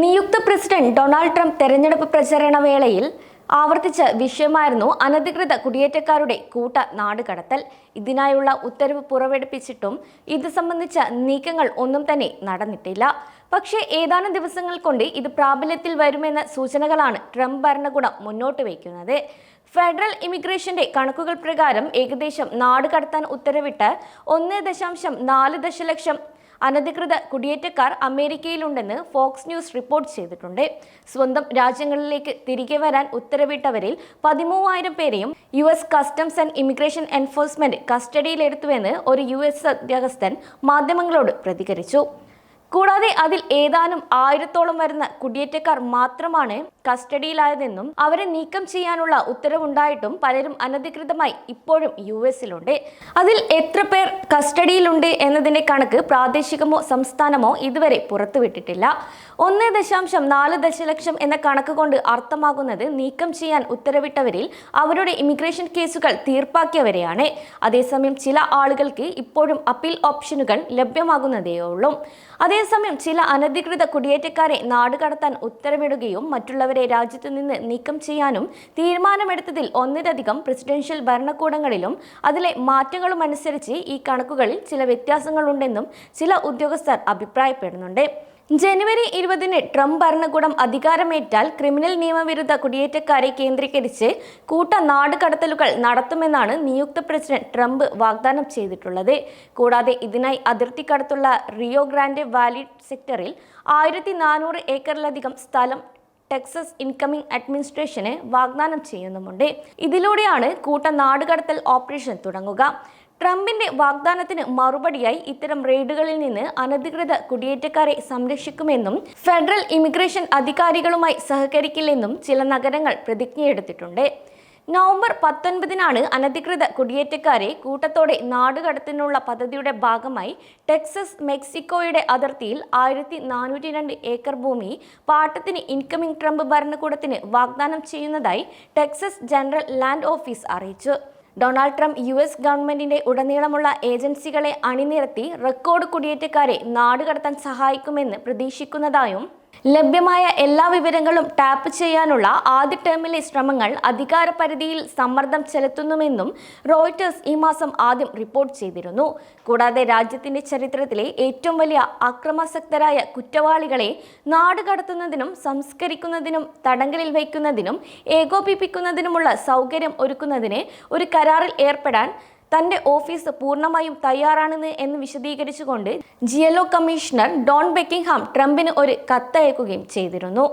നിയുക്ത president Donald Trump തെരഞ്ഞെടുപ്പ് പ്രചരണ വേളയിൽ ആവർത്തിച്ച വിഷയമായിരുന്നു അനധികൃത കുടിയേറ്റക്കാരുടെ കൂട്ട നാടുകടത്തൽ ഇതിനായുള്ള ഉത്തരവ് പുറപ്പെടുപ്പിച്ചിട്ടും ഇത് സംബന്ധിച്ച നീക്കങ്ങൾ ഒന്നും തന്നെ നടന്നിട്ടില്ല. പക്ഷേ ഏതാനും ദിവസങ്ങൾ കൊണ്ട് ഇത് പ്രാബല്യത്തിൽ വരുമെന്ന സൂചനകളാണ് ട്രംപ് ഭരണകൂടം മുന്നോട്ട് വയ്ക്കുന്നത്. ഫെഡറൽ ഇമിഗ്രേഷന്റെ കണക്കുകൾ പ്രകാരം ഏകദേശം നാട് കടത്താൻ ഉത്തരവിട്ട് ഒന്ന് ദശാംശം നാല് ദശലക്ഷം അനധികൃത കുടിയേറ്റക്കാർ അമേരിക്കയിലുണ്ടെന്ന് ഫോക്സ് ന്യൂസ് റിപ്പോർട്ട് ചെയ്തിട്ടുണ്ട്. സ്വന്തം രാജ്യങ്ങളിലേക്ക് തിരികെ വരാൻ ഉത്തരവിട്ടവരിൽ പതിമൂവായിരം പേരെയും U S customs and immigration enforcement കസ്റ്റഡിയിലെടുത്തുവെന്ന് ഒരു യു എസ് ഉദ്യോഗസ്ഥൻ മാധ്യമങ്ങളോട് പ്രതികരിച്ചു. കൂടാതെ അതിൽ ഏതാനും ആയിരത്തോളം വരുന്ന കുടിയേറ്റക്കാർ മാത്രമാണ് കസ്റ്റഡിയിലായതെന്നും അവരെ നീക്കം ചെയ്യാനുള്ള ഉത്തരവുണ്ടായിട്ടും പലരും അനധികൃതമായി ഇപ്പോഴും യു എസിലുണ്ട് അതിൽ എത്ര പേർ കസ്റ്റഡിയിലുണ്ട് എന്നതിന്റെ കണക്ക് പ്രാദേശികമോ സംസ്ഥാനമോ ഇതുവരെ പുറത്തുവിട്ടിട്ടില്ല. ഒന്ന് ദശാംശം നാല് ദശലക്ഷം എന്ന കണക്ക് കൊണ്ട് അർത്ഥമാകുന്നത് നീക്കം ചെയ്യാൻ ഉത്തരവിട്ടവരിൽ അവരുടെ ഇമിഗ്രേഷൻ കേസുകൾ തീർപ്പാക്കിയവരെയാണ്. അതേസമയം ചില ആളുകൾക്ക് ഇപ്പോഴും അപ്പീൽ ഓപ്ഷനുകൾ ലഭ്യമാകുന്നതേയുള്ളൂ. അതേസമയം ചില അനധികൃത കുടിയേറ്റക്കാരെ നാടുകടത്താൻ ഉത്തരവിടുകയും മറ്റുള്ളവരെ രാജ്യത്തു നിന്ന് നീക്കം ചെയ്യാനും തീരുമാനമെടുത്തതിൽ ഒന്നിലധികം പ്രസിഡൻഷ്യൽ ഭരണകൂടങ്ങളിലും അതിലെ മാറ്റങ്ങളും അനുസരിച്ച് ഈ കണക്കുകളിൽ ചില വ്യത്യാസങ്ങളുണ്ടെന്നും ചില ഉദ്യോഗസ്ഥർ അഭിപ്രായപ്പെടുന്നുണ്ട്. ജനുവരി ഇരുപതിന് ട്രംപ് ഭരണകൂടം അധികാരമേറ്റാൽ ക്രിമിനൽ നിയമവിരുദ്ധ കുടിയേറ്റക്കാരെ കേന്ദ്രീകരിച്ച് കൂട്ട നാടുകടത്തലുകൾ നടത്തുമെന്നാണ് നിയുക്ത പ്രസിഡന്റ് ട്രംപ് വാഗ്ദാനം ചെയ്തിട്ടുള്ളത്. കൂടാതെ ഇതിനായി അതിർത്തിക്കടുത്തുള്ള റിയോ ഗ്രാൻഡ് വാലി സെക്ടറിൽ ആയിരത്തി നാനൂറ് ഏക്കറിലധികം സ്ഥലം ടെക്സസ് ഇൻകമിംഗ് അഡ്മിനിസ്ട്രേഷന് വാഗ്ദാനം ചെയ്യുന്നുമുണ്ട്. ഇതിലൂടെയാണ് കൂട്ട നാടുകടത്തൽ ഓപ്പറേഷൻ തുടങ്ങുക. ട്രംപിന്റെ വാഗ്ദാനത്തിന് മറുപടിയായി ഇത്തരം റെയ്ഡുകളിൽ നിന്ന് അനധികൃത കുടിയേറ്റക്കാരെ സംരക്ഷിക്കുമെന്നും ഫെഡറൽ ഇമിഗ്രേഷൻ അധികാരികളുമായി സഹകരിക്കില്ലെന്നും ചില നഗരങ്ങൾ പ്രതിജ്ഞയെടുത്തിട്ടുണ്ട്. നവംബർ പത്തൊൻപതിനാണ് അനധികൃത കുടിയേറ്റക്കാരെ കൂട്ടത്തോടെ നാടുകടത്തിനുള്ള പദ്ധതിയുടെ ഭാഗമായി ടെക്സസ് മെക്സിക്കോയുടെ അതിർത്തിയിൽ ആയിരത്തി നാനൂറ്റി രണ്ട് ഏക്കർ ഭൂമി പാട്ടത്തിന് ഇൻകമിംഗ് ട്രംപ് ഭരണകൂടത്തിന് വാഗ്ദാനം ചെയ്യുന്നതായി ടെക്സസ് ജനറൽ ലാൻഡ് ഓഫീസ് അറിയിച്ചു. ഡൊണാൾഡ് ട്രംപ് യു എസ് ഗവൺമെന്റിന്റെ ഉടനീളമുള്ള ഏജൻസികളെ അണിനിരത്തി റെക്കോർഡ് കുടിയേറ്റക്കാരെ നാടുകടത്താൻ സഹായിക്കുമെന്ന് പ്രതീക്ഷിക്കുന്നതായും ലഭ്യമായ എല്ലാ വിവരങ്ങളും ടാപ്പ് ചെയ്യാനുള്ള ആദ്യ ടേമിലെ ശ്രമങ്ങൾ അധികാര പരിധിയിൽ സമ്മർദ്ദം ചെലുത്തുന്നുവെന്നും റോയിറ്റേഴ്സ് ഈ മാസം ആദ്യം റിപ്പോർട്ട് ചെയ്തിരുന്നു. കൂടാതെ രാജ്യത്തിന്റെ ചരിത്രത്തിലെ ഏറ്റവും വലിയ അക്രമാസക്തരായ കുറ്റവാളികളെ നാടുകടത്തുന്നതിനും സംസ്കരിക്കുന്നതിനും തടങ്കലിൽ വയ്ക്കുന്നതിനും ഏകോപിപ്പിക്കുന്നതിനുമുള്ള സൗകര്യം ഒരുക്കുന്നതിന് ഒരു കരാറിൽ ഏർപ്പെടാൻ തന്റെ ഓഫീസ് പൂർണമായും തയ്യാറാണെന്ന് എന്ന് വിശദീകരിച്ചുകൊണ്ട് ജിയലോ കമ്മീഷണർ ഡോൺ ബെക്കിംഗ്ഹാം ട്രംപിന് ഒരു കത്തയക്കുകയും ചെയ്തിരുന്നു.